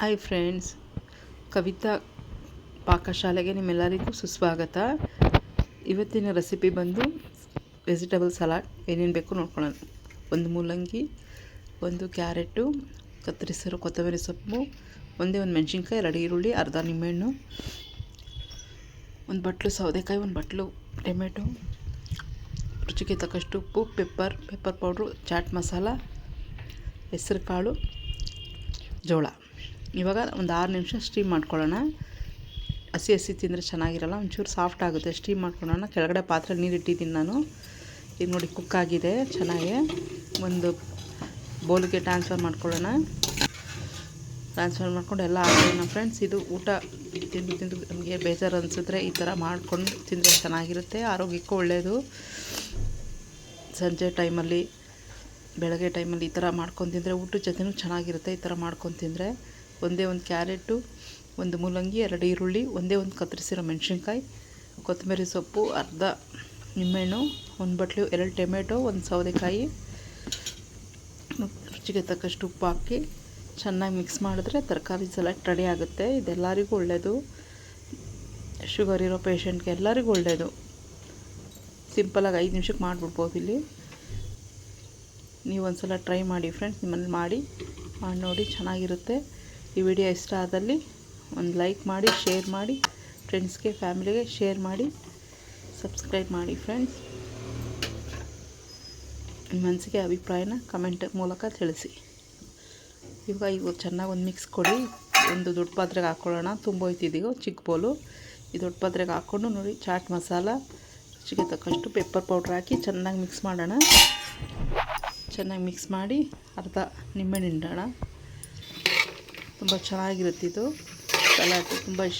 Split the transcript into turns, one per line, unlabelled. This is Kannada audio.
ಹಾಯ್ ಫ್ರೆಂಡ್ಸ್ ಕವಿತಾ ಪಾಕಶಾಲೆಗೆ ನಿಮ್ಮೆಲ್ಲರಿಗೂ ಸುಸ್ವಾಗತ ಇವತ್ತಿನ ರೆಸಿಪಿ ಬಂದು ವೆಜಿಟೇಬಲ್ ಸಲಾಡ್ ಏನೇನು ಬೇಕು ನೋಡ್ಕೊಳ್ಳೋಣ ಒಂದು ಮೂಲಂಗಿ ಒಂದು ಕ್ಯಾರೆಟು ಕತ್ತರಿಸಿರೋ ಕೊತ್ತಂಬರಿ ಸೊಪ್ಪು ಒಂದೇ ಒಂದು ಮೆಣಸಿನ್ಕಾಯಿ ಎರಡು ಈರುಳ್ಳಿ ಅರ್ಧ ನಿಂಬೆಹಣ್ಣು ಒಂದು ಬಟ್ಲು ಸೌದೆಕಾಯಿ ಒಂದು ಬಟ್ಲು ಟೊಮೆಟೊ ರುಚಿಗೆ ತಕ್ಕಷ್ಟು ಉಪ್ಪು pepper pepper powder chaat masala ಹೆಸರು ಕಾಳು ಜೋಳ. ಇವಾಗ ಒಂದು ಆರು ನಿಮಿಷ ಸ್ಟೀಮ್ ಮಾಡ್ಕೊಳ್ಳೋಣ. ಹಸಿ ಹಸಿ ತಿಂದರೆ ಚೆನ್ನಾಗಿರಲ್ಲ, ಒಂಚೂರು ಸಾಫ್ಟ್ ಆಗುತ್ತೆ. ಸ್ಟೀಮ್ ಮಾಡ್ಕೊಳ್ಳೋಣ. ಕೆಳಗಡೆ ಪಾತ್ರೆ ನೀರು ಇಟ್ಟಿದ್ದೀನಿ ನಾನು. ಈಗ ನೋಡಿ ಕುಕ್ ಆಗಿದೆ, ಚೆನ್ನಾಗಿ. ಒಂದು ಬೌಲ್ಗೆ ಟ್ರಾನ್ಸ್ಫರ್ ಮಾಡ್ಕೊಳ್ಳೋಣ. ಟ್ರಾನ್ಸ್ಫರ್ ಮಾಡ್ಕೊಂಡು ಎಲ್ಲ ಹಾಕೋಣ ಫ್ರೆಂಡ್ಸ್ ಇದು ಊಟ ತಿಂದು ತಿಂದು ನಮಗೆ ಬೇಜಾರು ಅನಿಸಿದ್ರೆ ಈ ಥರ ಮಾಡ್ಕೊಂಡು ತಿಂದರೆ ಚೆನ್ನಾಗಿರುತ್ತೆ. ಆರೋಗ್ಯಕ್ಕೂ ಒಳ್ಳೆಯದು ಸಂಜೆ ಟೈಮಲ್ಲಿ ಬೆಳಗ್ಗೆ ಟೈಮಲ್ಲಿ ಈ ಥರ ಮಾಡ್ಕೊಂಡು ತಿಂದರೆ ಊಟದ ಜೊತೆನೂ ಚೆನ್ನಾಗಿರುತ್ತೆ ಈ ಥರ ಮಾಡ್ಕೊಂಡು ತಿಂದರೆ. ಒಂದೇ ಒಂದು ಕ್ಯಾರೆಟು, ಒಂದು ಮೂಲಂಗಿ, ಎರಡು ಈರುಳ್ಳಿ, ಒಂದೇ ಒಂದು ಕತ್ತರಿಸಿರೋ ಮೆಣಸಿನ್ಕಾಯಿ, ಕೊತ್ತಂಬರಿ ಸೊಪ್ಪು, ಅರ್ಧ ನಿಂಬೆಹಣ್ಣು, ಒಂದು ಬಟ್ಲು, ಎರಡು ಟೊಮೆಟೊ, ಒಂದು ಸೌದೆಕಾಯಿ ರುಚಿಗೆ ತಕ್ಕಷ್ಟು ಉಪ್ಪು ಹಾಕಿ ಚೆನ್ನಾಗಿ ಮಿಕ್ಸ್ ಮಾಡಿದ್ರೆ ತರಕಾರಿ ಸಲಾಡ್ ರೆಡಿ ಆಗುತ್ತೆ. ಇದೆಲ್ಲರಿಗೂ ಒಳ್ಳೆಯದು ಶುಗರ್ ಇರೋ ಪೇಷಂಟ್ಗೆ ಎಲ್ಲರಿಗೂ ಒಳ್ಳೆಯದು ಸಿಂಪಲಾಗಿ ಐದು ನಿಮಿಷಕ್ಕೆ ಮಾಡಿಬಿಡ್ಬೋದು ಇಲ್ಲಿ. ನೀವು ಒಂದು ಸಲ ಟ್ರೈ ಮಾಡಿ ಫ್ರೆಂಡ್ಸ್, ನಿಮ್ಮಲ್ಲಿ ಮಾಡಿ ಮಾಡಿ ನೋಡಿ, ಚೆನ್ನಾಗಿರುತ್ತೆ. ಈ ವಿಡಿಯೋ ಇಷ್ಟ ಆದಲ್ಲಿ ಒಂದು ಲೈಕ್ ಮಾಡಿ, ಶೇರ್ ಮಾಡಿ, ಫ್ರೆಂಡ್ಸ್ಗೆ, ಫ್ಯಾಮಿಲಿಗೆ ಶೇರ್ ಮಾಡಿ, ಸಬ್ಸ್ಕ್ರೈಬ್ ಮಾಡಿ ಫ್ರೆಂಡ್ಸ್. ನಿಮ್ಮ ಮನಸ್ಸಿಗೆ ಅಭಿಪ್ರಾಯನ ಕಮೆಂಟ್ ಮೂಲಕ ತಿಳಿಸಿ. ಇವಾಗ ಇವು ಚೆನ್ನಾಗಿ ಒಂದು ಮಿಕ್ಸ್ ಕೊಡಿ. ಒಂದು ದೊಡ್ಡ ಪಾತ್ರೆಗೆ ಹಾಕ್ಕೊಳ್ಳೋಣ ತುಂಬೋಯ್ತಿದ್ದೀಗೋ ಚಿಕ್ಕ ಬೋಲು. ಈ ದೊಡ್ಡ ಪಾತ್ರೆಗೆ ಹಾಕ್ಕೊಂಡು ನೋಡಿ, ಚಾಟ್ ಮಸಾಲ, ರುಚಿಗೆ ತಕ್ಕಷ್ಟು ಪೆಪ್ಪರ್ ಪೌಡ್ರ್ ಹಾಕಿ ಚೆನ್ನಾಗಿ ಮಿಕ್ಸ್ ಮಾಡೋಣ. ಚೆನ್ನಾಗಿ ಮಿಕ್ಸ್ ಮಾಡಿ ಅರ್ಧ ನಿಂಬೆಹಣ್ಣು ಹಿಂಡೋಣ ತುಂಬ ಚೆನ್ನಾಗಿರುತ್ತೆ ಇದು ಸಲಾಡ್ ತುಂಬ ಇಷ್ಟ